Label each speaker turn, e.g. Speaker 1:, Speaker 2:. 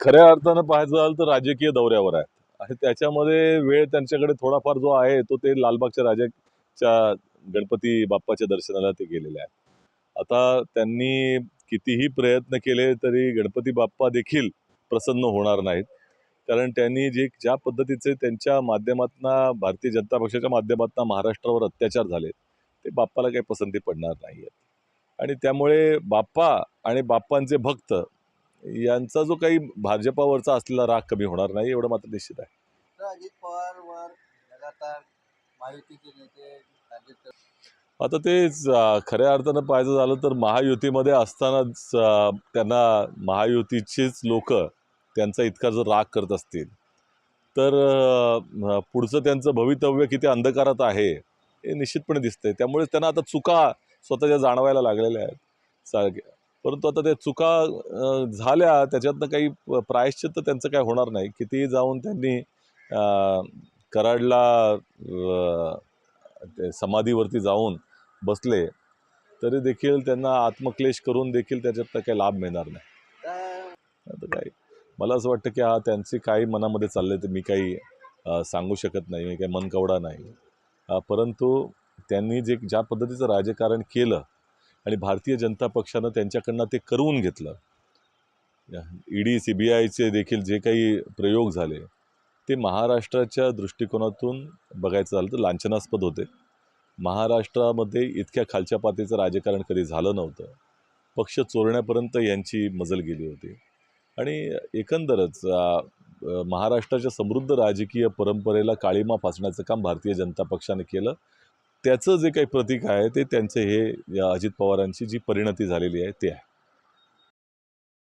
Speaker 1: खऱ्या अर्थानं पाहायचं झालं तर राजकीय दौऱ्यावर आहे आणि त्याच्यामध्ये वेळ त्यांच्याकडे थोडाफार जो आहे तो ते लालबागच्या राजाच्या गणपती बाप्पाच्या दर्शनाला ते गेलेले आहेत. आता त्यांनी कितीही प्रयत्न केले तरी गणपती बाप्पा देखील प्रसन्न होणार नाहीत. कारण त्यांनी जे ज्या पद्धतीचे त्यांच्या माध्यमातून भारतीय जनता पक्षाच्या माध्यमातून महाराष्ट्रावर अत्याचार झाले ते बाप्पाला काही पसंती पडणार नाही आहेत आणि त्यामुळे बाप्पा आणि बाप्पांचे भक्त यांचा जो काही भाजपावरचा असलेला राग कमी होणार नाही एवढं मात्र निश्चित आहे.
Speaker 2: अजित लगातार महायुतीचे नेते
Speaker 1: आता तेच खऱ्या अर्थानं पाहायचं झालं तर महायुतीमध्ये असतानाच त्यांना महायुतीचेच लोक त्यांचा इतका जर राग करत असतील. तर पुढचं त्यांचं भवितव्य किती अंधकारात आहे हे निश्चितपणे दिसतंय. त्यामुळे त्यांना आता चुका स्वतःच्या जाणवायला लागलेल्या आहेत. सारख्या परंतु आता त्या चुका झाल्या त्याच्यातनं काही प्रायश्चित प्रायश्चित्त त्यांचं काय होणार नाही. कितीही जाऊन त्यांनी कराडला ते समाधीवरती जाऊन बसले तरी देखील त्यांना आत्मक्लेश करून देखील त्याच्यातनं काही लाभ मिळणार नाही. आता काय? मला असं वाटतं की हा त्यांचे काही मनामध्ये चालले ते मी काही सांगू शकत नाही मी काही मनकवडा नाही. परंतु त्यांनी जे ज्या पद्धतीचं राजकारण केलं आणि भारतीय जनता पक्षानं त्यांच्याकडनं ते करवून घेतलं ईडी सी बी आयचे देखील जे काही प्रयोग झाले ते महाराष्ट्राच्या दृष्टिकोनातून बघायचं झालं तर लांछनास्पद होते. महाराष्ट्रामध्ये इतक्या खालच्या पातळीचं राजकारण कधी झालं नव्हतं. पक्ष चोरण्यापर्यंत यांची मजल गेली होती. आणि एकंदरच महाराष्ट्राच्या समृद्ध राजकीय परंपरेला काळीमा फासण्याचं काम भारतीय जनता पक्षाने केलं. त्याचं जे काही प्रतीक आहे ते त्यांचे हे या अजित पवारांची जी परिणती झालेली आहे ते आहे.